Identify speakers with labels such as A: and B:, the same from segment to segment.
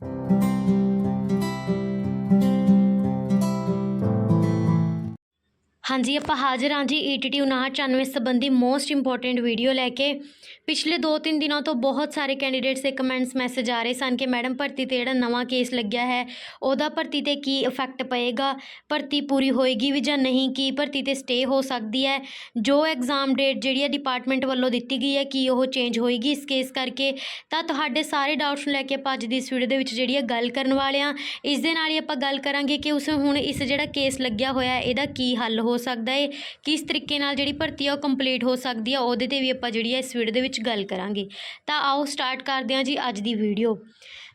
A: Thank you. ਹਾਂਜੀ, ਆਪਾਂ ਹਾਜ਼ਰ ਹਾਂ ਜੀ ਈਟੀਟੀ 5994 ਸੰਬੰਧੀ ਮੋਸਟ ਇੰਪੋਰਟੈਂਟ ਵੀਡੀਓ ਲੈ ਕੇ। ਪਿਛਲੇ 2-3 ਦਿਨਾਂ ਤੋਂ ਬਹੁਤ ਸਾਰੇ ਕੈਂਡੀਡੇਟਸ ਦੇ ਕਮੈਂਟਸ ਮੈਸੇਜ ਆ ਰਹੇ ਸਨ ਕਿ ਮੈਡਮ ਭਰਤੀ ਤੇ ਜਿਹੜਾ ਨਵਾਂ ਕੇਸ ਲੱਗਿਆ ਹੈ, ਉਹਦਾ ਭਰਤੀ ਤੇ ਕੀ ਇਫੈਕਟ ਪਏਗਾ? ਭਰਤੀ ਪੂਰੀ ਹੋਏਗੀ ਵੀ ਜਾਂ ਨਹੀਂ? ਕੀ ਭਰਤੀ ਤੇ ਸਟੇ ਹੋ ਸਕਦੀ ਹੈ? ਜੋ ਐਗਜ਼ਾਮ ਡੇਟ ਜਿਹੜੀ ਹੈ ਡਿਪਾਰਟਮੈਂਟ ਵੱਲੋਂ ਦਿੱਤੀ ਗਈ ਹੈ, ਕੀ ਉਹ ਚੇਂਜ ਹੋਏਗੀ ਇਸ ਕੇਸ ਕਰਕੇ? ਤਾਂ ਤੁਹਾਡੇ ਸਾਰੇ ਡਾਊਟਸ ਨੂੰ ਲੈ ਕੇ ਆਪਾਂ ਅੱਜ ਦੀ ਇਸ ਵੀਡੀਓ ਦੇ ਵਿੱਚ ਜਿਹੜੀ ਹੈ ਗੱਲ ਕਰਨ ਵਾਲੇ ਹਾਂ। ਇਸ ਦੇ ਨਾਲ ਹੀ ਆਪਾਂ ਗੱਲ ਕਰਾਂਗੇ ਕਿ ਉਸ ਹੁਣ ਇਸ ਜਿਹੜਾ ਕੇਸ ਲੱਗਿਆ ਹੋਇਆ ਇਹਦਾ ਕੀ ਹੱਲ ਹੋ ਸਕਦਾ ਹੈ ਕਿਸ ਤਰੀਕੇ ਨਾਲ ਜਿਹੜੀ ਭਰਤੀ ਆ ਉਹ ਕੰਪਲੀਟ ਹੋ ਸਕਦੀ ਆ, ਉਹਦੇ ਤੇ ਵੀ ਆਪਾਂ ਜਿਹੜੀ ਹੈ ਇਸ ਵੀਡੀਓ ਦੇ ਵਿੱਚ ਗੱਲ ਕਰਾਂਗੇ। ਤਾਂ ਆਓ ਸਟਾਰਟ ਕਰਦੇ ਹਾਂ ਜੀ ਅੱਜ ਦੀ ਵੀਡੀਓ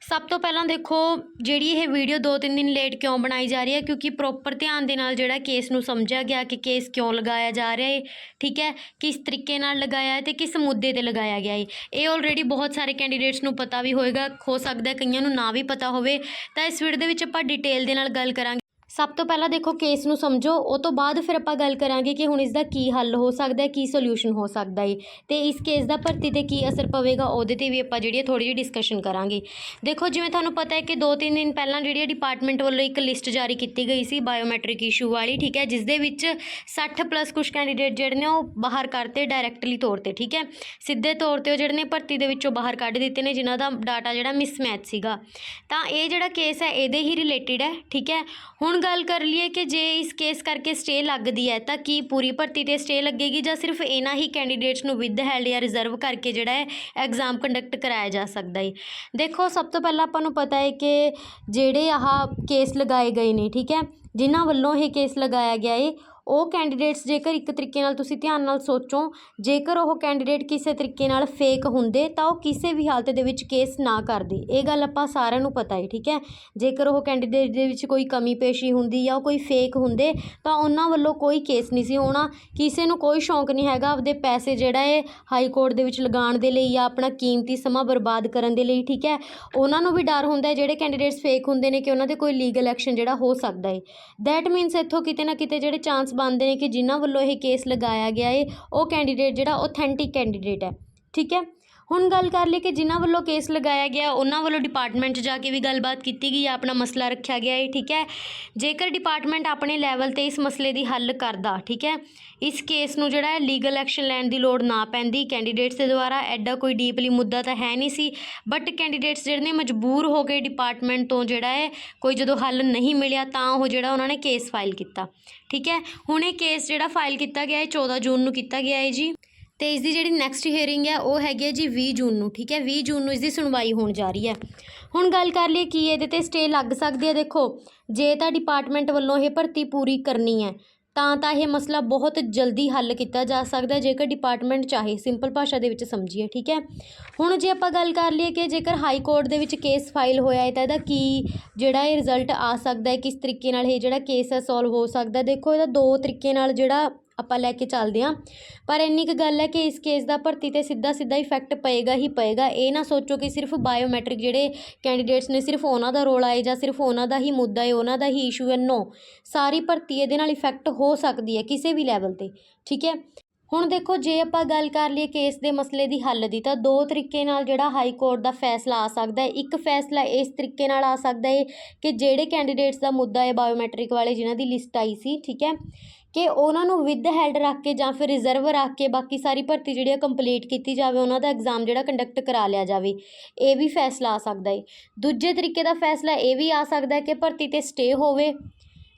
A: ਸਭ ਤੋਂ ਪਹਿਲਾਂ ਦੇਖੋ, ਜਿਹੜੀ ਇਹ ਵੀਡੀਓ 2-3 ਦਿਨ ਲੇਟ ਕਿਉਂ ਬਣਾਈ ਜਾ ਰਹੀ ਹੈ, ਕਿਉਂਕਿ ਪ੍ਰੋਪਰ ਧਿਆਨ ਦੇ ਨਾਲ ਜਿਹੜਾ ਕੇਸ ਨੂੰ ਸਮਝਿਆ ਗਿਆ ਕਿ ਕੇਸ ਕਿਉਂ ਲਗਾਇਆ ਜਾ ਰਿਹਾ ਹੈ ਠੀਕ ਹੈ, ਕਿਸ ਤਰੀਕੇ ਨਾਲ ਲਗਾਇਆ ਹੈ ਤੇ ਕਿਸ ਮੁੱਦੇ ਤੇ ਲਗਾਇਆ ਗਿਆ ਹੈ ਇਹ ਆਲਰੇਡੀ ਬਹੁਤ ਸਾਰੇ ਕੈਂਡੀਡੇਟਸ ਨੂੰ ਪਤਾ ਵੀ ਹੋਏਗਾ, ਹੋ ਸਕਦਾ ਕਈਆਂ ਨੂੰ ਨਾ ਵੀ ਪਤਾ ਹੋਵੇ। ਤਾਂ ਇਸ ਵੀਡੀਓ ਦੇ ਵਿੱਚ ਆਪਾਂ ਡਿਟੇਲ ਦੇ ਨਾਲ ਗੱਲ ਕਰਾਂਗੇ। ਸਭ ਤੋਂ ਪਹਿਲਾਂ ਦੇਖੋ ਕੇਸ ਨੂੰ ਸਮਝੋ, ਉਹ ਤੋਂ ਬਾਅਦ ਫਿਰ ਆਪਾਂ ਗੱਲ ਕਰਾਂਗੇ ਕਿ ਹੁਣ ਇਸ ਦਾ ਕੀ ਹੱਲ ਹੋ ਸਕਦਾ, ਕੀ ਸੋਲੂਸ਼ਨ ਹੋ ਸਕਦਾ ਏ। ਤੇ ਇਸ ਕੇਸ ਦਾ ਭਰਤੀ ਤੇ ਕੀ ਅਸਰ ਪਵੇਗਾ, ਉਹਦੇ ਤੇ ਵੀ ਆਪਾਂ ਜਿਹੜੀ ਹੈ ਥੋੜੀ ਜਿਹੀ ਡਿਸਕਸ਼ਨ ਕਰਾਂਗੇ। ਦੇਖੋ, ਜਿਵੇਂ ਤੁਹਾਨੂੰ ਪਤਾ ਹੈ ਕਿ 2-3 ਦਿਨ ਪਹਿਲਾਂ ਜਿਹੜੀ ਹੈ ਡਿਪਾਰਟਮੈਂਟ ਵੱਲੋਂ ਇੱਕ ਲਿਸਟ ਜਾਰੀ ਕੀਤੀ ਗਈ ਸੀ ਬਾਇਓਮੈਟ੍ਰਿਕ ਇਸ਼ੂ ਵਾਲੀ, ਠੀਕ ਹੈ ਜਿਸ ਦੇ ਵਿੱਚ 60 ਪਲੱਸ ਕੁਝ ਕੈਂਡੀਡੇਟ ਜਿਹੜੇ ਨੇ ਉਹ ਬਾਹਰ ਕਰਤੇ ਡਾਇਰੈਕਟਲੀ ਤੌਰ ਤੇ, ਠੀਕ ਹੈ। ਸਿੱਧੇ ਤੌਰ ਤੇ ਉਹ ਜਿਹੜੇ ਨੇ ਭਰਤੀ ਦੇ ਵਿੱਚੋਂ ਬਾਹਰ ਕੱਢ ਦਿੱਤੇ ਨੇ, ਜਿਨ੍ਹਾਂ ਦਾ ਡਾਟਾ ਜਿਹੜਾ ਮਿਸਮੈਚ ਸੀਗਾ। ਤਾਂ ਇਹ ਜਿਹੜਾ ਕੇਸ ਹੈ, ਇਹਦੇ ਹੀ ਰਿਲੇਟਿਡ ਹੈ, ਠੀਕ ਹੈ। ਹੁਣ ਗੱਲ ਕਰ ਲਈਏ ਕਿ ਜੇ ਇਸ ਕੇਸ ਕਰਕੇ ਸਟੇ ਲੱਗਦੀ ਹੈ, ਤਾਂ ਕੀ ਪੂਰੀ ਭਰਤੀ ਤੇ ਸਟੇ ਲੱਗੇਗੀ ਜਾਂ ਸਿਰਫ ਇਹਨਾਂ ਹੀ ਕੈਂਡੀਡੇਟਸ ਨੂੰ ਵਿਦ ਹੈਲਡ ਜਾਂ ਰਿਜ਼ਰਵ ਕਰਕੇ ਜਿਹੜਾ ਹੈ ਐਗਜ਼ਾਮ ਕੰਡਕਟ ਕਰਾਇਆ ਜਾ ਸਕਦਾ ਹੈ? ਦੇਖੋ, ਸਭ ਤੋਂ ਪਹਿਲਾਂ ਆਪਾਂ ਨੂੰ ਪਤਾ ਹੈ ਕਿ ਜਿਹੜੇ ਆਹ ਕੇਸ ਲਗਾਏ ਗਏ ਨੇ, ਠੀਕ ਹੈ? ਜਿਨ੍ਹਾਂ ਵੱਲੋਂ ਇਹ ਕੇਸ ਲਗਾਇਆ ਗਿਆ ਹੈ ਉਹ ਕੈਂਡੀਡੇਟਸ ਜੇਕਰ ਇੱਕ ਤਰੀਕੇ ਨਾਲ ਤੁਸੀਂ ਧਿਆਨ ਨਾਲ ਸੋਚੋ, ਜੇਕਰ ਉਹ ਕੈਂਡੀਡੇਟ ਕਿਸੇ ਤਰੀਕੇ ਨਾਲ ਫੇਕ ਹੁੰਦੇ, ਤਾਂ ਉਹ ਕਿਸੇ ਵੀ ਹਾਲਤ ਦੇ ਵਿੱਚ ਕੇਸ ਨਾ ਕਰਦੇ। ਇਹ ਗੱਲ ਆਪਾਂ ਸਾਰਿਆਂ ਨੂੰ ਪਤਾ ਹੈ ਠੀਕ ਹੈ ਜੇਕਰ ਉਹ ਕੈਂਡੀਡੇਟ ਦੇ ਵਿੱਚ ਕੋਈ ਕਮੀ ਪੇਸ਼ੀ ਹੁੰਦੀ ਜਾਂ ਉਹ ਕੋਈ ਫੇਕ ਹੁੰਦੇ, ਤਾਂ ਉਹਨਾਂ ਵੱਲੋਂ ਕੋਈ ਕੇਸ ਨਹੀਂ ਸੀ ਹੋਣਾ। ਕਿਸੇ ਨੂੰ ਕੋਈ ਸ਼ੌਂਕ ਨਹੀਂ ਹੈਗਾ ਆਪਦੇ ਪੈਸੇ ਜਿਹੜਾ ਹੈ ਹਾਈ ਕੋਰਟ ਦੇ ਵਿੱਚ ਲਗਾਉਣ ਦੇ ਲਈ ਜਾਂ ਆਪਣਾ ਕੀਮਤੀ ਸਮਾਂ ਬਰਬਾਦ ਕਰਨ ਦੇ ਲਈ, ਠੀਕ ਹੈ ਉਹਨਾਂ ਨੂੰ ਵੀ ਡਰ ਹੁੰਦਾ ਹੈ ਜਿਹੜੇ ਕੈਂਡੀਡੇਟਸ ਫੇਕ ਹੁੰਦੇ ਨੇ ਕਿ ਉਹਨਾਂ ਤੇ ਕੋਈ ਲੀਗਲ ਐਕਸ਼ਨ ਜਿਹੜਾ ਹੋ ਸਕਦਾ ਹੈ ਦੈਟ ਮੀਨਸ ਇੱਥੋਂ ਕਿਤੇ ਨਾ ਕਿਤੇ ਜਿਹੜੇ ਚਾਂਸ ਬਣਦੇ ਨੇ ਕਿ ਜਿਨ੍ਹਾਂ ਵੱਲੋਂ ਇਹ ਕੇਸ ਲਗਾਇਆ ਗਿਆ ਹੈ ਉਹ ਕੈਂਡੀਡੇਟ ਜਿਹੜਾ ਓਥੈਂਟਿਕ ਕੈਂਡੀਡੇਟ ਹੈ, ਠੀਕ ਹੈ? ਹੁਣ ਗੱਲ ਕਰ ਲਈ ਕਿ ਜਿਨ੍ਹਾਂ ਵੱਲੋਂ ਕੇਸ ਲਗਾਇਆ ਗਿਆ, ਉਹਨਾਂ ਵੱਲੋਂ ਡਿਪਾਰਟਮੈਂਟ 'ਚ ਜਾ ਕੇ ਵੀ ਗੱਲਬਾਤ ਕੀਤੀ ਗਈ ਹੈ ਆਪਣਾ ਮਸਲਾ ਰੱਖਿਆ ਗਿਆ ਹੈ ਠੀਕ ਹੈ? ਜੇਕਰ ਡਿਪਾਰਟਮੈਂਟ ਆਪਣੇ ਲੈਵਲ ਤੇ ਇਸ ਮਸਲੇ ਦੀ ਹੱਲ ਕਰਦਾ, ਠੀਕ ਹੈ? ਇਸ ਕੇਸ ਨੂੰ ਜਿਹੜਾ ਹੈ ਲੀਗਲ ਐਕਸ਼ਨ ਲੈਣ ਦੀ ਲੋੜ ਨਾ ਪੈਂਦੀ ਕੈਂਡੀਡੇਟਸ ਦੇ ਦੁਆਰਾ ਐਡਾ ਕੋਈ ਡੀਪਲੀ ਮੁੱਦਾ ਤਾਂ ਹੈ ਨਹੀਂ ਸੀ ਬਟ ਕੈਂਡੀਡੇਟਸ ਜਿਹੜੇ ਨੇ ਮਜਬੂਰ ਹੋ ਕੇ ਡਿਪਾਰਟਮੈਂਟ ਤੋਂ ਜਿਹੜਾ ਹੈ, ਕੋਈ ਜਦੋਂ ਹੱਲ ਨਹੀਂ ਮਿਲਿਆ ਤਾਂ ਉਹ ਜਿਹੜਾ ਉਹਨਾਂ ਨੇ ਕੇਸ ਫਾਈਲ ਕੀਤਾ, ਠੀਕ ਹੈ? ਹੁਣ ਇਹ ਕੇਸ ਜਿਹੜਾ ਫਾਈਲ ਕੀਤਾ ਗਿਆ ਹੈ 14 ਜੂਨ ਨੂੰ ਕੀਤਾ ਗਿਆ ਹੈ ਜੀ। ਤੇ ਇਸ ਦੀ ਜਿਹੜੀ ਨੈਕਸਟ ਹੀਅਰਿੰਗ ਹੈ ਉਹ ਹੈਗੀ ਹੈ ਜੀ 20 ਜੂਨ ਨੂੰ, ਠੀਕ ਹੈ? 20 ਜੂਨ ਨੂੰ ਇਸ ਦੀ ਸੁਣਵਾਈ ਹੋਣ ਜਾ ਰਹੀ ਹੈ। ਹੁਣ ਗੱਲ ਕਰ ਲਈਏ ਕੀ ਇਹਦੇ ਤੇ ਸਟੇ ਲੱਗ ਸਕਦੀ ਹੈ? ਦੇਖੋ, ਜੇ ਤਾਂ ਡਿਪਾਰਟਮੈਂਟ ਵੱਲੋਂ ਇਹ ਭਰਤੀ ਪੂਰੀ ਕਰਨੀ ਹੈ, ਤਾਂ ਤਾਂ ਇਹ ਮਸਲਾ ਬਹੁਤ ਜਲਦੀ ਹੱਲ ਕੀਤਾ ਜਾ ਸਕਦਾ ਜੇਕਰ ਡਿਪਾਰਟਮੈਂਟ ਚਾਹੇ ਸਿੰਪਲ ਭਾਸ਼ਾ ਦੇ ਵਿੱਚ ਸਮਝੀਏ, ਠੀਕ ਹੈ? ਹੁਣ ਜੇ ਆਪਾਂ ਗੱਲ ਕਰ ਲਈਏ ਕਿ ਜੇਕਰ ਹਾਈ ਕੋਰਟ ਦੇ ਵਿੱਚ ਕੇਸ ਫਾਈਲ ਹੋਇਆ ਹੈ, ਤਾਂ ਇਹਦਾ ਕੀ ਜਿਹੜਾ ਇਹ ਰਿਜ਼ਲਟ ਆ ਸਕਦਾ ਹੈ? ਕਿਸ ਤਰੀਕੇ ਨਾਲ ਇਹ ਜਿਹੜਾ ਕੇਸ ਹੈ ਸੋਲਵ ਹੋ ਸਕਦਾ ਦੇਖੋ, ਇਹਦਾ ਦੋ ਤਰੀਕੇ ਨਾਲ ਜਿਹੜਾ ਆਪਾਂ ਲੈ ਕੇ ਚੱਲਦੇ ਹਾਂ। ਪਰ ਇੰਨੀ ਕੁ ਗੱਲ ਹੈ ਕਿ ਇਸ ਕੇਸ ਦਾ ਭਰਤੀ ਤੇ ਸਿੱਧਾ ਸਿੱਧਾ ਇਫੈਕਟ ਪਏਗਾ ਹੀ ਪਏਗਾ। ਇਹ ਨਾ ਸੋਚੋ ਕਿ ਸਿਰਫ ਬਾਇਓਮੈਟ੍ਰਿਕ ਜਿਹੜੇ ਕੈਂਡੀਡੇਟਸ ਨੇ ਸਿਰਫ ਉਹਨਾਂ ਦਾ ਰੋਲ ਆਏ ਜਾਂ ਸਿਰਫ ਉਹਨਾਂ ਦਾ ਹੀ ਮੁੱਦਾ ਹੈ, ਉਹਨਾਂ ਦਾ ਹੀ ਇਸ਼ੂ ਹੈ ਨੋ ਸਾਰੀ ਭਰਤੀ ਇਹਦੇ ਨਾਲ ਇਫੈਕਟ ਹੋ ਸਕਦੀ ਹੈ ਕਿਸੇ ਵੀ ਲੈਵਲ ਤੇ, ਠੀਕ ਹੈ? ਹੁਣ ਦੇਖੋ, ਜੇ ਆਪਾਂ ਗੱਲ ਕਰ ਲਈਏ ਕੇਸ ਦੇ ਮਸਲੇ ਦੀ ਹੱਲ ਦੀ, ਤਾਂ ਦੋ ਤਰੀਕੇ ਨਾਲ ਜਿਹੜਾ ਹਾਈ ਕੋਰਟ ਦਾ ਫੈਸਲਾ ਆ ਸਕਦਾ ਹੈ। ਇੱਕ ਫੈਸਲਾ ਇਸ ਤਰੀਕੇ ਨਾਲ ਆ ਸਕਦਾ ਹੈ ਕਿ ਜਿਹੜੇ ਕੈਂਡੀਡੇਟਸ ਦਾ ਮੁੱਦਾ ਹੈ ਬਾਇਓਮੈਟ੍ਰਿਕ ਵਾਲੇ, ਜਿਨ੍ਹਾਂ ਦੀ ਲਿਸਟ ਆਈ ਸੀ, ਠੀਕ ਹੈ? ਕਿ ਉਹਨਾਂ ਨੂੰ ਵਿਦ ਹੈਲਡ ਰੱਖ ਕੇ ਜਾਂ ਫਿਰ ਰਿਜ਼ਰਵ ਰੱਖ ਕੇ ਬਾਕੀ ਸਾਰੀ ਭਰਤੀ ਜਿਹੜੀ ਆ ਕੰਪਲੀਟ ਕੀਤੀ ਜਾਵੇ, ਉਹਨਾਂ ਦਾ ਐਗਜ਼ਾਮ ਜਿਹੜਾ ਕੰਡਕਟ ਕਰਾ ਲਿਆ ਜਾਵੇ, ਇਹ ਵੀ ਫੈਸਲਾ ਆ ਸਕਦਾ ਹੈ ਦੂਜੇ ਤਰੀਕੇ ਦਾ ਫੈਸਲਾ ਇਹ ਵੀ ਆ ਸਕਦਾ ਹੈ ਕਿ ਭਰਤੀ ਤੇ ਸਟੇ ਹੋਵੇ,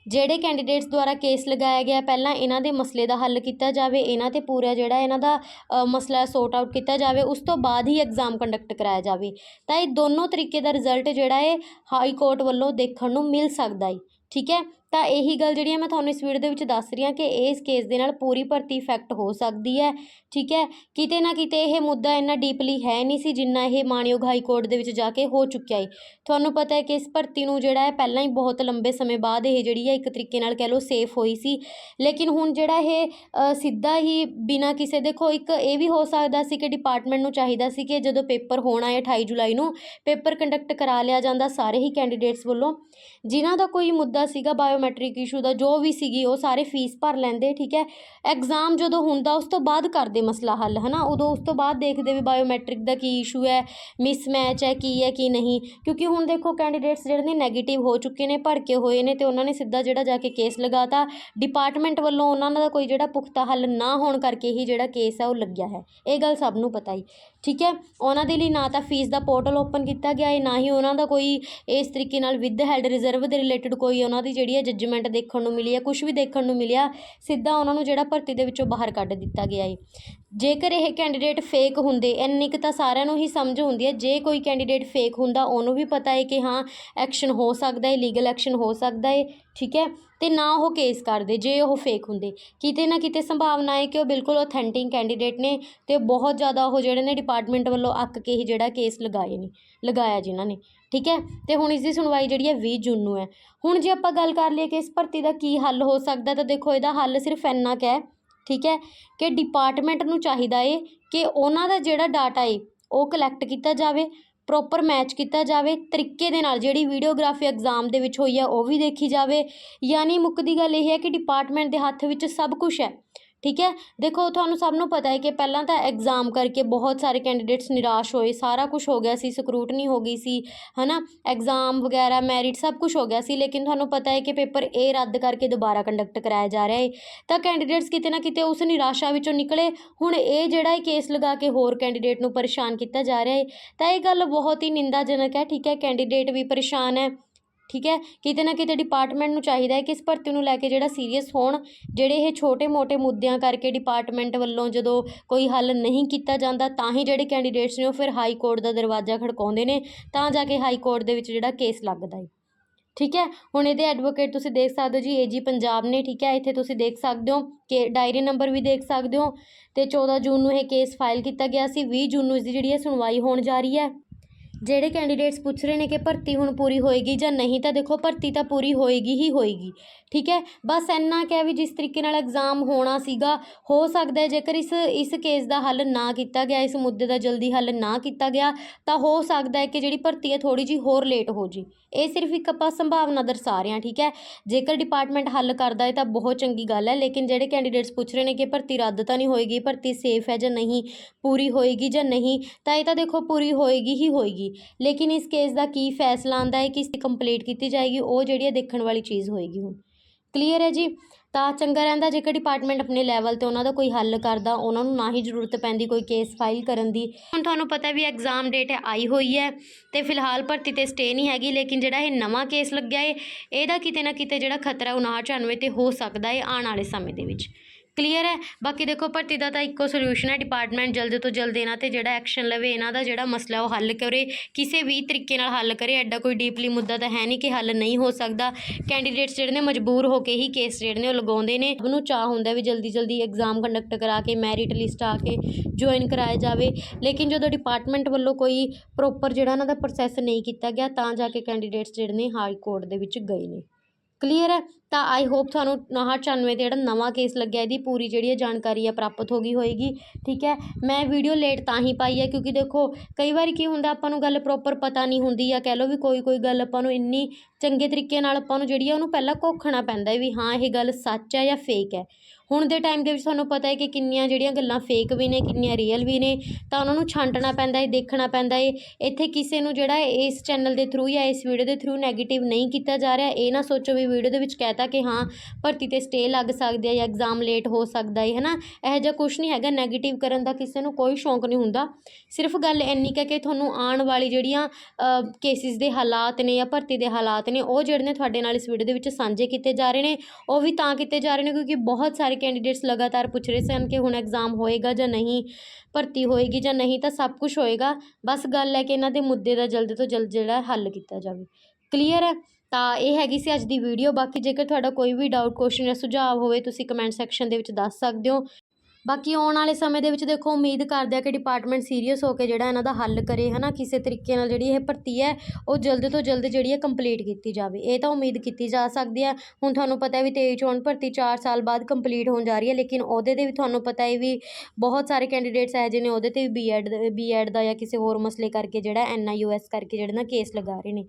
A: ਜਿਹੜੇ ਕੈਂਡੀਡੇਟਸ ਦੁਆਰਾ ਕੇਸ ਲਗਾਇਆ ਗਿਆ, ਪਹਿਲਾਂ ਇਹਨਾਂ ਦੇ ਮਸਲੇ ਦਾ ਹੱਲ ਕੀਤਾ ਜਾਵੇ, ਇਹਨਾਂ ਤੇ ਪੂਰਾ ਜਿਹੜਾ ਇਹਨਾਂ ਦਾ ਮਸਲਾ ਸੋਰਟ ਆਊਟ ਕੀਤਾ ਜਾਵੇ, ਉਸ ਤੋਂ ਬਾਅਦ ਹੀ ਐਗਜ਼ਾਮ ਕੰਡਕਟ ਕਰਾਇਆ ਜਾਵੇ। ਤਾਂ ਇਹ ਦੋਨੋਂ ਤਰੀਕੇ ਦਾ ਰਿਜ਼ਲਟ ਜਿਹੜਾ ਹੈ ਹਾਈ ਕੋਰਟ ਵੱਲੋਂ ਦੇਖਣ ਨੂੰ ਮਿਲ ਸਕਦਾ ਹੈ ਠੀਕ ਹੈ? ਤਾਂ ਇਹੀ ਗੱਲ ਜਿਹੜੀ ਹੈ ਮੈਂ ਤੁਹਾਨੂੰ ਇਸ ਵੀਡੀਓ ਦੇ ਵਿੱਚ ਦੱਸ ਰਹੀ ਹਾਂ ਕਿ ਇਸ ਕੇਸ ਦੇ ਨਾਲ ਪੂਰੀ ਭਰਤੀ ਇਫੈਕਟ ਹੋ ਸਕਦੀ ਹੈ, ਠੀਕ ਹੈ? ਕਿਤੇ ਨਾ ਕਿਤੇ ਇਹ ਮੁੱਦਾ ਇੰਨਾ ਡੀਪਲੀ ਹੈ ਨਹੀਂ ਸੀ ਜਿੰਨਾ ਇਹ ਮਾਣਯੋਗ ਹਾਈ ਕੋਰਟ ਦੇ ਵਿੱਚ ਜਾ ਕੇ ਹੋ ਚੁੱਕਿਆ ਹੈ ਤੁਹਾਨੂੰ ਪਤਾ ਹੈ ਕਿ ਇਸ ਭਰਤੀ ਨੂੰ ਜਿਹੜਾ ਹੈ ਪਹਿਲਾਂ ਹੀ ਬਹੁਤ ਲੰਬੇ ਸਮੇਂ ਬਾਅਦ ਇਹ ਜਿਹੜੀ ਹੈ ਇੱਕ ਤਰੀਕੇ ਨਾਲ ਕਹਿ ਲਓ ਸੇਫ ਹੋਈ ਸੀ। ਲੇਕਿਨ ਹੁਣ ਜਿਹੜਾ ਇਹ ਸਿੱਧਾ ਹੀ ਬਿਨਾਂ ਕਿਸੇ, ਦੇਖੋ ਇੱਕ ਇਹ ਵੀ ਹੋ ਸਕਦਾ ਸੀ ਕਿ ਡਿਪਾਰਟਮੈਂਟ ਨੂੰ ਚਾਹੀਦਾ ਸੀ ਕਿ ਜਦੋਂ ਪੇਪਰ ਹੋਣਾ ਹੈ 28 ਜੁਲਾਈ ਨੂੰ, ਪੇਪਰ ਕੰਡਕਟ ਕਰਾ ਲਿਆ ਜਾਂਦਾ ਸਾਰੇ ਹੀ ਕੈਂਡੀਡੇਟਸ ਵੱਲੋਂ। ਜਿਨ੍ਹਾਂ ਦਾ ਕੋਈ ਮੁੱਦਾ ਸੀਗਾ ਬਾਇਓਮੈਟ੍ਰਿਕ ਬਾਇਓਮੈਟ੍ਰਿਕ ਇਸ਼ੂ ਦਾ ਜੋ ਵੀ ਸੀਗੀ, ਉਹ ਸਾਰੇ ਫੀਸ ਭਰ ਲੈਂਦੇ, ਠੀਕ ਹੈ? ਐਗਜ਼ਾਮ ਜਦੋਂ ਹੁੰਦਾ, ਉਸ ਤੋਂ ਬਾਅਦ ਕਰਦੇ ਮਸਲਾ ਹੱਲ, ਹਨਾ? ਉਦੋਂ ਉਸ ਤੋਂ ਬਾਅਦ ਦੇਖਦੇ ਵੀ ਬਾਇਓਮੈਟ੍ਰਿਕ ਦਾ ਕੀ ਇਸ਼ੂ ਹੈ ਮਿਸਮੈਚ ਹੈ, ਕੀ ਹੈ, ਕੀ ਨਹੀਂ। ਕਿਉਂਕਿ ਹੁਣ ਦੇਖੋ ਕੈਂਡੀਡੇਟਸ ਜਿਹੜੇ ਨੇ ਨੈਗੇਟਿਵ ਹੋ ਚੁੱਕੇ ਨੇ, ਭੜਕੇ ਹੋਏ ਨੇ ਤੇ ਉਹਨਾਂ ਨੇ ਸਿੱਧਾ ਜਿਹੜਾ ਜਾ ਕੇ ਕੇਸ ਲਗਾਤਾ। ਡਿਪਾਰਟਮੈਂਟ ਵੱਲੋਂ ਉਹਨਾਂ ਦਾ ਕੋਈ ਜਿਹੜਾ ਪੁਖਤਾ ਹੱਲ ਨਾ ਹੋਣ ਕਰਕੇ ਹੀ ਜਿਹੜਾ ਕੇਸ ਹੈ, ਉਹ ਲੱਗਿਆ ਹੈ। ਇਹ ਗੱਲ ਸਭ ਨੂੰ ਪਤਾ ਹੀ, ਠੀਕ ਹੈ? ਉਹਨਾਂ ਦੇ ਲਈ ਨਾ ਤਾਂ ਫੀਸ ਦਾ ਪੋਰਟਲ ਓਪਨ ਕੀਤਾ ਗਿਆ ਹੈ, ਨਾ ਹੀ ਉਹਨਾਂ ਦਾ ਕੋਈ ਇਸ ਤਰੀਕੇ ਨਾਲ ਵਿਦ ਹੈਲਡ ਰਿਜ਼ਰਵ ਦੇ ਰਿਲੇਟਡ ਕੋਈ ਉਹਨਾਂ ਦੀ ਜਿਹੜੀ ਹੈ ਜੱਜਮੈਂਟ ਦੇਖਣ ਨੂੰ ਮਿਲੀ ਹੈ, ਕੁਛ ਵੀ ਦੇਖਣ ਨੂੰ ਮਿਲਿਆ, ਸਿੱਧਾ ਉਹਨਾਂ ਨੂੰ ਜਿਹੜਾ ਭਰਤੀ ਦੇ ਵਿੱਚੋਂ ਬਾਹਰ ਕੱਢ ਦਿੱਤਾ ਗਿਆ ਹੈ। ਜੇਕਰ ਇਹ ਕੈਂਡੀਡੇਟ ਫੇਕ ਹੁੰਦੇ, ਇੰਨੀ ਕੁ ਤਾਂ ਸਾਰਿਆਂ ਨੂੰ ਹੀ ਸਮਝ ਹੁੰਦੀ ਹੈ। ਜੇ ਕੋਈ ਕੈਂਡੀਡੇਟ ਫੇਕ ਹੁੰਦਾ, ਉਹਨੂੰ ਵੀ ਪਤਾ ਹੈ ਕਿ ਹਾਂ ਐਕਸ਼ਨ ਹੋ ਸਕਦਾ ਹੈ ਲੀਗਲ ਐਕਸ਼ਨ ਹੋ ਸਕਦਾ ਹੈ, ਠੀਕ ਹੈ? ਅਤੇ ਨਾ ਉਹ ਕੇਸ ਕਰਦੇ, ਜੇ ਉਹ ਫੇਕ ਹੁੰਦੇ। ਕਿਤੇ ਨਾ ਕਿਤੇ ਸੰਭਾਵਨਾ ਹੈ ਕਿ ਉਹ ਬਿਲਕੁਲ ਆਥੈਂਟਿਕ ਕੈਂਡੀਡੇਟ ਨੇ ਅਤੇ ਬਹੁਤ ਜ਼ਿਆਦਾ ਉਹ ਜਿਹੜੇ ਨੇ ਡਿਪਾਰਟਮੈਂਟ ਵੱਲੋਂ ਅੱਕ ਕੇ ਹੀ ਜਿਹੜਾ ਕੇਸ ਲਗਾਏ ਨੇ, ਲਗਾਇਆ ਜਿਨ੍ਹਾਂ ਨੇ, ਠੀਕ ਹੈ? ਅਤੇ ਹੁਣ ਇਸ ਦੀ ਸੁਣਵਾਈ ਜਿਹੜੀ ਹੈ ਵੀਹ ਜੂਨ ਨੂੰ ਹੈ। ਹੁਣ ਜੇ ਆਪਾਂ ਗੱਲ ਕਰ ਲਈਏ ਕਿ ਇਸ ਭਰਤੀ ਦਾ ਕੀ ਹੱਲ ਹੋ ਸਕਦਾ, ਤਾਂ ਦੇਖੋ ਇਹਦਾ ਹੱਲ ਸਿਰਫ ਇੰਨਾ ਕੁ ਹੈ ਠੀਕ ਹੈ, ਕਿ ਡਿਪਾਰਟਮੈਂਟ ਨੂੰ ਚਾਹੀਦਾ ਏ ਕਿ ਉਹਨਾਂ ਦਾ ਜਿਹੜਾ ਡਾਟਾ ਏ, ਉਹ ਕਲੈਕਟ ਕੀਤਾ ਜਾਵੇ ਪ੍ਰੋਪਰ ਮੈਚ ਕੀਤਾ ਜਾਵੇ, ਤਰੀਕੇ ਦੇ ਨਾਲ ਜਿਹੜੀ ਵੀਡੀਓਗ੍ਰਾਫੀ ਐਗਜ਼ਾਮ ਦੇ ਵਿੱਚ ਹੋਈ ਆ ਉਹ ਵੀ ਦੇਖੀ ਜਾਵੇ। ਯਾਨੀ ਮੁੱਕਦੀ ਗੱਲ ਇਹ ਹੈ ਕਿ ਡਿਪਾਰਟਮੈਂਟ ਦੇ ਹੱਥ ਵਿੱਚ ਸਭ ਕੁਛ ਹੈ। ਠੀਕ ਹੈ? ਦੇਖੋ, ਤੁਹਾਨੂੰ ਸਭ ਨੂੰ ਪਤਾ ਹੈ ਕਿ ਪਹਿਲਾਂ ਤਾਂ ਐਗਜ਼ਾਮ ਕਰਕੇ ਬਹੁਤ ਸਾਰੇ ਕੈਂਡੀਡੇਟਸ ਨਿਰਾਸ਼ ਹੋਏ, ਸਾਰਾ ਕੁਝ ਹੋ ਗਿਆ ਸੀ ਸਕਰੂਟਨੀ ਹੋ ਗਈ ਸੀ ਹੈ ਨਾ ਐਗਜ਼ਾਮ ਵਗੈਰਾ ਮੈਰਿਟ ਸਭ ਕੁਝ ਹੋ ਗਿਆ ਸੀ, ਲੇਕਿਨ ਤੁਹਾਨੂੰ ਪਤਾ ਹੈ ਕਿ ਪੇਪਰ ਇਹ ਰੱਦ ਕਰਕੇ ਦੁਬਾਰਾ ਕੰਡਕਟ ਕਰਾਇਆ ਜਾ ਰਿਹਾ ਹੈ। ਤਾਂ ਕੈਂਡੀਡੇਟਸ ਕਿਤੇ ਨਾ ਕਿਤੇ ਉਸ ਨਿਰਾਸ਼ਾ ਵਿੱਚੋਂ ਨਿਕਲੇ। ਹੁਣ ਇਹ ਜਿਹੜਾ ਹੈ ਕੇਸ ਲਗਾ ਕੇ ਹੋਰ ਕੈਂਡੀਡੇਟ ਨੂੰ ਪਰੇਸ਼ਾਨ ਕੀਤਾ ਜਾ ਰਿਹਾ ਹੈ। ਤਾਂ ਇਹ ਗੱਲ ਬਹੁਤ ਹੀ ਨਿੰਦਾਜਨਕ ਹੈ, ਠੀਕ ਹੈ? ਕੈਂਡੀਡੇਟ ਵੀ ਪਰੇਸ਼ਾਨ ਹੈ। ਠੀਕ ਹੈ? ਕਿਤੇ ਨਾ ਕਿਤੇ ਡਿਪਾਰਟਮੈਂਟ ਨੂੰ ਚਾਹੀਦਾ ਹੈ ਕਿ ਇਸ ਭਰਤੀ ਨੂੰ ਲੈ ਕੇ ਜਿਹੜਾ ਸੀਰੀਅਸ ਹੋਣ, ਜਿਹੜੇ ਇਹ ਛੋਟੇ-ਮੋਟੇ ਮੁੱਦਿਆਂ ਕਰਕੇ ਡਿਪਾਰਟਮੈਂਟ ਵੱਲੋਂ ਜਦੋਂ ਕੋਈ ਹੱਲ ਨਹੀਂ ਕੀਤਾ ਜਾਂਦਾ, ਤਾਂ ਹੀ ਜਿਹੜੇ ਕੈਂਡੀਡੇਟਸ ਨੇ ਉਹ ਫਿਰ ਹਾਈ ਕੋਰਟ ਦਾ ਦਰਵਾਜ਼ਾ ਖੜਕਾਉਂਦੇ ਨੇ, ਤਾਂ ਜਾ ਕੇ ਹਾਈ ਕੋਰਟ ਦੇ ਵਿੱਚ ਜਿਹੜਾ ਕੇਸ ਲੱਗਦਾ ਹੈ। ਠੀਕ ਹੈ? ਹੁਣ ਇਹਦੇ ਐਡਵੋਕੇਟ ਤੁਸੀਂ ਦੇਖ ਸਕਦੇ ਹੋ ਜੀ ਏਜੀ ਪੰਜਾਬ ਨੇ, ਠੀਕ ਹੈ? ਇੱਥੇ ਤੁਸੀਂ ਦੇਖ ਸਕਦੇ ਹੋ ਕਿ ਡਾਇਰੀ ਨੰਬਰ ਵੀ ਦੇਖ ਸਕਦੇ ਹੋ ਤੇ 14 ਜੂਨ ਨੂੰ ਇਹ ਕੇਸ ਫਾਈਲ ਕੀਤਾ ਗਿਆ ਸੀ 20 ਜੂਨ ਨੂੰ ਇਸ ਦੀ ਜਿਹੜੀ ਹੈ ਸੁਣਵਾਈ ਹੋਣ ਜਾ ਰਹੀ ਹੈ। ਜਿਹੜੇ ਕੈਂਡੀਡੇਟਸ ਪੁੱਛ ਰਹੇ ਨੇ ਕਿ ਭਰਤੀ ਹੁਣ ਪੂਰੀ ਹੋਏਗੀ ਜਾਂ ਨਹੀਂ, ਤਾਂ ਦੇਖੋ ਭਰਤੀ ਤਾਂ ਪੂਰੀ ਹੋਏਗੀ ਹੀ ਹੋਏਗੀ, ਠੀਕ ਹੈ? ਬਸ ਇੰਨਾ ਕਹਿ ਵੀ ਜਿਸ ਤਰੀਕੇ ਨਾਲ ਐਗਜ਼ਾਮ ਹੋਣਾ ਸੀਗਾ, ਹੋ ਸਕਦਾ ਹੈ ਜੇਕਰ ਇਸ ਇਸ ਕੇਸ ਦਾ ਹੱਲ ਨਾ ਕੀਤਾ ਗਿਆ, ਇਸ ਮੁੱਦੇ ਦਾ ਜਲਦੀ ਹੱਲ ਨਾ ਕੀਤਾ ਗਿਆ, ਤਾਂ ਹੋ ਸਕਦਾ ਹੈ ਕਿ ਜਿਹੜੀ ਭਰਤੀ ਹੈ ਥੋੜੀ ਜੀ ਹੋਰ ਲੇਟ ਹੋ ਜੀ ਇਹ ਸਿਰਫ ਇੱਕ ਆਪਾਂ ਸੰਭਾਵਨਾ ਦਰਸਾ ਰਹੇ ਹਾਂ, ਠੀਕ ਹੈ? ਜੇਕਰ ਡਿਪਾਰਟਮੈਂਟ ਹੱਲ ਕਰਦਾ ਹੈ ਤਾਂ ਬਹੁਤ ਚੰਗੀ ਗੱਲ ਹੈ, ਲੇਕਿਨ ਜਿਹੜੇ ਕੈਂਡੀਡੇਟਸ ਪੁੱਛ ਰਹੇ ਨੇ ਕਿ ਭਰਤੀ ਰੱਦ ਤਾਂ ਨਹੀਂ ਹੋਏਗੀ, ਭਰਤੀ ਸੇਫ ਹੈ ਜਾਂ ਨਹੀਂ, ਪੂਰੀ ਹੋਏਗੀ ਜਾਂ ਨਹੀਂ, ਤਾਂ ਇਹ ਤਾਂ ਦੇਖੋ ਪੂਰੀ ਹੋਏਗੀ ਹੀ ਹੋਏਗੀ। ਲੇਕਿਨ ਇਸ ਕੇਸ ਦਾ ਕੀ ਫੈਸਲਾ ਆਂਦਾ ਹੈ, ਕਿਸ ਦੀ ਕੰਪਲੀਟ ਕੀਤੀ ਜਾਏਗੀ, ਉਹ ਜਿਹੜੀ ਹੈ ਦੇਖਣ ਵਾਲੀ ਚੀਜ਼ ਹੋਏਗੀ ਹੁਣ। ਕਲੀਅਰ ਹੈ ਜੀ? ਤਾਂ ਚੰਗਾ ਰਹਿੰਦਾ, ਜੇਕਰ ਡਿਪਾਰਟਮੈਂਟ ਆਪਣੇ ਲੈਵਲ ਤੇ ਉਹਨਾਂ ਦਾ ਕੋਈ ਹੱਲ ਕਰਦਾ, ਉਹਨਾਂ ਨੂੰ ਨਾ ਹੀ ਜ਼ਰੂਰਤ ਪੈਂਦੀ ਕੋਈ ਕੇਸ ਫਾਈਲ ਕਰਨ ਦੀ। ਹੁਣ ਤੁਹਾਨੂੰ ਪਤਾ ਵੀ ਐਗਜ਼ਾਮ ਡੇਟ ਆਈ ਹੋਈ ਹੈ ਤੇ ਫਿਲਹਾਲ ਭਰਤੀ ਤੇ ਸਟੇ ਨਹੀਂ ਹੈਗੀ, ਲੇਕਿਨ ਜਿਹੜਾ ਇਹ ਨਵਾਂ ਕੇਸ ਲੱਗਿਆ ਹੈ ਇਹਦਾ ਕਿਤੇ ਨਾ ਕਿਤੇ ਜਿਹੜਾ ਖਤਰਾ 59 ਤੇ ਹੋ ਸਕਦਾ ਹੈ ਆਉਣ ਵਾਲੇ ਸਮੇਂ ਦੇ ਵਿੱਚ। ਕਲੀਅਰ ਹੈ। ਬਾਕੀ ਦੇਖੋ, ਭਰਤੀ ਦਾ ਤਾਂ ਇੱਕੋ ਸੋਲੂਸ਼ਨ ਹੈ। ਡਿਪਾਰਟਮੈਂਟ ਜਲਦ ਤੋਂ ਜਲਦ ਇਹਨਾਂ ਤੇ ਜਿਹੜਾ ਐਕਸ਼ਨ ਲਵੇ, ਇਹਨਾਂ ਦਾ ਜਿਹੜਾ ਮਸਲਾ ਉਹ ਹੱਲ ਕਰੇ। ਕਿਸੇ ਵੀ ਤਰੀਕੇ ਨਾਲ ਹੱਲ ਕਰੇ। ਐਡਾ ਕੋਈ ਡੀਪਲੀ ਮੁੱਦਾ ਤਾਂ ਹੈ ਨਹੀਂ ਕਿ ਹੱਲ ਨਹੀਂ ਹੋ ਸਕਦਾ। ਕੈਂਡੀਡੇਟਸ ਜਿਹੜੇ ਨੇ, ਮਜਬੂਰ ਹੋ ਕੇ ਹੀ ਕੇਸ ਜਿਹੜੇ ਨੇ, ਉਹ ਲਗਾਉਂਦੇ ਨੇ। ਉਹਨੂੰ ਚਾਹ ਹੁੰਦਾ ਵੀ ਜਲਦੀ ਜਲਦੀ ਐਗਜ਼ਾਮ ਕੰਡਕਟ ਕਰਾ ਕੇ ਮੈਰਿਟ ਲਿਸਟ ਆ ਕੇ ਜੁਆਇਨ ਕਰਾਇਆ ਜਾਵੇ। ਲੇਕਿਨ ਜਦੋਂ ਡਿਪਾਰਟਮੈਂਟ ਵੱਲੋਂ ਕੋਈ ਪ੍ਰੋਪਰ ਜਿਹੜਾ ਇਹਨਾਂ ਦਾ ਪ੍ਰੋਸੈਸ ਨਹੀਂ ਕੀਤਾ ਗਿਆ, ਤਾਂ ਜਾ ਕੇ ਕੈਂਡੀਡੇਟਸ ਜਿਹੜੇ ਨੇ ਹਾਈ ਕੋਰਟ ਦੇ ਵਿੱਚ ਗਏ ਨੇ। ਕਲੀਅਰ ਹੈ, ਤਾਂ ਆਈ ਹੋਪ ਤੁਹਾਨੂੰ 59 ਤੇ ਜਿਹੜਾ ਨਵਾਂ ਕੇਸ ਲੱਗਿਆ, ਇਹਦੀ ਪੂਰੀ ਜਿਹੜੀ ਹੈ ਜਾਣਕਾਰੀ ਹੈ ਪ੍ਰਾਪਤ ਹੋ ਗਈ ਹੋਏਗੀ, ਠੀਕ ਹੈ? ਮੈਂ ਵੀਡੀਓ ਲੇਟ ਤਾਂ ਹੀ ਪਾਈ ਹੈ, ਕਿਉਂਕਿ ਦੇਖੋ, ਕਈ ਵਾਰੀ ਕੀ ਹੁੰਦਾ, ਆਪਾਂ ਨੂੰ ਗੱਲ ਪ੍ਰੋਪਰ ਪਤਾ ਨਹੀਂ ਹੁੰਦੀ ਜਾਂ ਕਹਿ ਲਓ ਵੀ ਕੋਈ ਕੋਈ ਗੱਲ ਆਪਾਂ ਨੂੰ ਇੰਨੀ ਚੰਗੇ ਤਰੀਕੇ ਨਾਲ ਆਪਾਂ ਨੂੰ ਜਿਹੜੀ ਆ ਉਹਨੂੰ ਪਹਿਲਾਂ ਘੋਖਣਾ ਪੈਂਦਾ ਵੀ ਹਾਂ, ਇਹ ਗੱਲ ਸੱਚ ਹੈ ਜਾਂ ਫੇਕ ਹੈ। ਹੁਣ ਦੇ ਟਾਈਮ ਦੇ ਵਿੱਚ ਤੁਹਾਨੂੰ ਪਤਾ ਹੈ ਕਿ ਕਿੰਨੀਆਂ ਜਿਹੜੀਆਂ ਗੱਲਾਂ ਫੇਕ ਵੀ ਨੇ, ਕਿੰਨੀਆਂ ਰੀਅਲ ਵੀ ਨੇ, ਤਾਂ ਉਹਨਾਂ ਨੂੰ ਛਾਂਟਣਾ ਪੈਂਦਾ ਹੈ, ਦੇਖਣਾ ਪੈਂਦਾ ਹੈ। ਇੱਥੇ ਕਿਸੇ ਨੂੰ ਜਿਹੜਾ ਇਸ ਚੈਨਲ ਦੇ ਥਰੂ ਜਾਂ ਇਸ ਵੀਡੀਓ ਦੇ ਥਰੂ ਨੈਗੇਟਿਵ ਨਹੀਂ ਕੀਤਾ ਜਾ ਰਿਹਾ। ਇਹ ਨਾ ਸੋਚੋ ਵੀ ਵੀਡੀਓ ਦੇ ਵਿੱਚ ਕਹਿਤਾ ਕਿ ਹਾਂ, ਭਰਤੀ ਤੇ ਸਟੇ ਲੱਗ ਸਕਦੀ ਹੈ ਜਾਂ ਐਗਜ਼ਾਮ ਲੇਟ ਹੋ ਸਕਦਾ ਹੈ, ਹਨਾ? ਇਹੋ ਜਿਹਾ ਕੁਝ ਨਹੀਂ ਹੈਗਾ ਨੈਗੇਟਿਵ ਕਰਨ ਦਾ ਕਿਸੇ ਨੂੰ ਕੋਈ ਸ਼ੌਂਕ ਨਹੀਂ ਹੁੰਦਾ। ਸਿਰਫ ਗੱਲ ਇੰਨੀ ਕੁ ਕਿ ਤੁਹਾਨੂੰ ਆਉਣ ਵਾਲੀ ਜਿਹੜੀਆਂ ਕੇਸਿਸ ਦੇ ਹਾਲਾਤ ਨੇ ਜਾਂ ਭਰਤੀ ਦੇ ਹਾਲਾਤ ਨੇ, ਉਹ ਜਿਹੜੇ ਨੇ ਤੁਹਾਡੇ ਨਾਲ ਇਸ ਵੀਡੀਓ ਦੇ ਵਿੱਚ ਸਾਂਝੇ ਕੀਤੇ ਜਾ ਰਹੇ ਨੇ, ਉਹ ਵੀ ਤਾਂ ਕੀਤੇ ਜਾ ਰਹੇ ਨੇ, ਕਿਉਂਕਿ ਬਹੁਤ ਸਾਰੇ ਕੈਂਡੀਡੇਟਸ ਲਗਾਤਾਰ ਪੁੱਛ ਰਹੇ ਸਨ ਕਿ ਹੁਣ ਐਗਜ਼ਾਮ ਹੋਏਗਾ ਜਾਂ ਨਹੀਂ, ਭਰਤੀ ਹੋਏਗੀ ਜਾਂ ਨਹੀਂ ਤਾਂ ਸਭ ਕੁਝ ਹੋਏਗਾ। ਬਸ ਗੱਲ ਹੈ ਕਿ ਇਹਨਾਂ ਦੇ ਮੁੱਦੇ ਦਾ ਜਲਦ ਤੋਂ ਜਲਦ ਜਿਹੜਾ ਹੱਲ ਕੀਤਾ ਜਾਵੇ। ਕਲੀਅਰ ਹੈ? ਤਾਂ ਇਹ ਹੈਗੀ ਸੀ ਅੱਜ ਦੀ ਵੀਡੀਓ ਬਾਕੀ ਜੇਕਰ ਤੁਹਾਡਾ ਕੋਈ ਵੀ ਡਾਊਟ ਕੁਐਸਚਨ ਜਾਂ ਸੁਝਾਅ ਹੋਵੇ, ਤੁਸੀਂ ਕਮੈਂਟ ਸੈਕਸ਼ਨ ਦੇ ਵਿੱਚ ਦੱਸ ਸਕਦੇ ਹੋ। ਬਾਕੀ ਆਉਣ ਵਾਲੇ ਸਮੇਂ ਦੇ ਵਿੱਚ ਦੇਖੋ, ਉਮੀਦ ਕਰਦੇ ਆ ਕਿ ਡਿਪਾਰਟਮੈਂਟ ਸੀਰੀਅਸ ਹੋ ਕੇ ਜਿਹੜਾ ਇਹਨਾਂ ਦਾ ਹੱਲ ਕਰੇ ਹੈ ਨਾ ਕਿਸੇ ਤਰੀਕੇ ਨਾਲ ਜਿਹੜੀ ਇਹ ਭਰਤੀ ਹੈ, ਉਹ ਜਲਦ ਤੋਂ ਜਲਦ ਜਿਹੜੀ ਹੈ ਕੰਪਲੀਟ ਕੀਤੀ ਜਾਵੇ। ਇਹ ਤਾਂ ਉਮੀਦ ਕੀਤੀ ਜਾ ਸਕਦੀ ਹੈ। ਹੁਣ ਤੁਹਾਨੂੰ ਪਤਾ ਹੈ ਵੀ 23 ਚੋਣ ਭਰਤੀ 4 ਸਾਲ ਬਾਅਦ ਕੰਪਲੀਟ ਹੋਣ ਜਾ ਰਹੀ ਹੈ, ਲੇਕਿਨ ਉਹਦੇ ਦੇ ਵੀ ਤੁਹਾਨੂੰ ਪਤਾ ਹੈ ਵੀ ਬਹੁਤ ਸਾਰੇ ਕੈਂਡੀਡੇਟਸ ਇਹੋ ਜਿਹੇ ਨੇ, ਉਹਦੇ ਤੇ ਵੀ ਬੀਐਡ ਬੀਐਡ ਦਾ ਜਾਂ ਕਿਸੇ ਹੋਰ ਮਸਲੇ ਕਰਕੇ ਜਿਹੜਾ ਐਨ ਆਈ ਯੂ ਐਸ ਕਰਕੇ ਜਿਹੜੇ ਨਾ ਕੇਸ ਲਗਾ ਰਹੇ ਨੇ।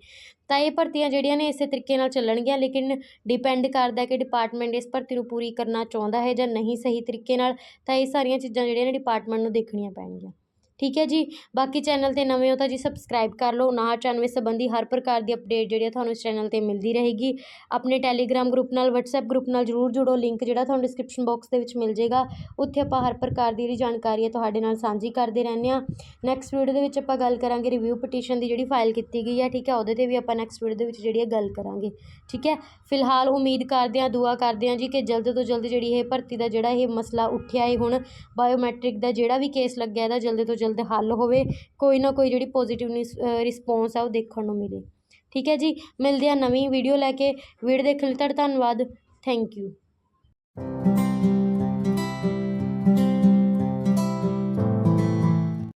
A: ਤਾਂ ਇਹ ਭਰਤੀਆਂ ਜਿਹੜੀਆਂ ਨੇ ਇਸੇ ਤਰੀਕੇ ਨਾਲ ਚੱਲਣਗੀਆਂ, ਲੇਕਿਨ ਡਿਪੈਂਡ ਕਰਦਾ ਕਿ ਡਿਪਾਰਟਮੈਂਟ ਇਸ ਭਰਤੀ ਨੂੰ ਪੂਰੀ ਕਰਨਾ ਚਾਹੁੰਦਾ ਹੈ ਜਾਂ ਨਹੀਂ ਸਹੀ ਤਰੀਕੇ ਨਾਲ। ਤਾਂ ਇਹ ਸਾਰੀਆਂ ਚੀਜ਼ਾਂ ਜਿਹੜੀਆਂ ਨੇ ਡਿਪਾਰਟਮੈਂਟ ਨੂੰ ਦੇਖਣੀਆਂ ਪੈਣਗੀਆਂ। ਠੀਕ ਹੈ ਜੀ? ਬਾਕੀ ਚੈਨਲ ਤੇ ਨਵੇਂ ਹੋ ਤਾਂ ਜੀ ਸਬਸਕ੍ਰਾਈਬ ਕਰ ਲਓ। 99 ਸੰਬੰਧੀ ਹਰ ਪ੍ਰਕਾਰ ਦੀ ਅਪਡੇਟ ਜਿਹੜੀ ਆ ਤੁਹਾਨੂੰ ਇਸ ਚੈਨਲ ਤੇ ਮਿਲਦੀ ਰਹੇਗੀ। ਆਪਣੇ ਟੈਲੀਗ੍ਰਾਮ ਗਰੁੱਪ ਨਾਲ, WhatsApp ਗਰੁੱਪ ਨਾਲ ਜਰੂਰ ਜੁੜੋ। ਲਿੰਕ ਜਿਹੜਾ ਤੁਹਾਨੂੰ ਡਿਸਕ੍ਰਿਪਸ਼ਨ ਬਾਕਸ ਦੇ ਵਿੱਚ ਮਿਲ ਜਾਏਗਾ। ਉੱਥੇ ਆਪਾਂ ਹਰ ਪ੍ਰਕਾਰ ਦੀ ਜਿਹੜੀ ਜਾਣਕਾਰੀ ਹੈ ਤੁਹਾਡੇ ਨਾਲ ਸਾਂਝੀ ਕਰਦੇ ਰਹਿੰਦੇ ਆ ਨੈਕਸਟ ਵੀਡੀਓ ਦੇ ਵਿੱਚ ਆਪਾਂ ਗੱਲ ਕਰਾਂਗੇ ਰਿਵਿਊ ਪਟੀਸ਼ਨ ਦੀ ਜਿਹੜੀ ਫਾਈਲ ਕੀਤੀ ਗਈ ਹੈ ਠੀਕ ਹੈ? ਉਹਦੇ ਤੇ ਵੀ ਆਪਾਂ ਨੈਕਸਟ ਵੀਡੀਓ ਦੇ ਵਿੱਚ ਜਿਹੜੀ ਹੈ ਗੱਲ ਕਰਾਂਗੇ। ਠੀਕ ਹੈ? ਫਿਲਹਾਲ ਉਮੀਦ ਕਰਦੇ ਹਾਂ, ਦੁਆ ਕਰਦੇ ਹਾਂ ਜੀ ਕਿ ਜਲਦ ਤੋਂ ਜਲਦ ਜਿਹੜੀ ਇਹ ਭਰਤੀ ਦਾ ਜਿਹੜਾ ਇਹ ਮਸਲਾ ਉੱਠਿਆ ਹੈ ਹੁਣ। ਬਾਇਓਮੈਟ੍ਰਿਕ ਦਾ ਜਿਹੜਾ ਵੀ ਕੇਸ ਲੱਗਿਆ ਇਹਦਾ ਜਲਦ ਤੋਂ ਜਲਦ ਹੱਲ ਹੋਵੇ, ਕੋਈ ਨਾ ਕੋਈ ਜਿਹੜੀ ਪੋਜ਼ੀਟਿਵ ਰਿਸਪੌਂਸ ਆ ਉਹ ਦੇਖਣ ਨੂੰ ਮਿਲੇ। ਠੀਕ ਹੈ ਜੀ? ਮਿਲਦੇ ਆ ਨਵੀਂ ਵੀਡੀਓ ਲੈ ਕੇ। ਵੀਡੀਓ ਦੇਖਣ ਲਈ ਤੁਹਾਡਾ ਧੰਨਵਾਦ। Thank you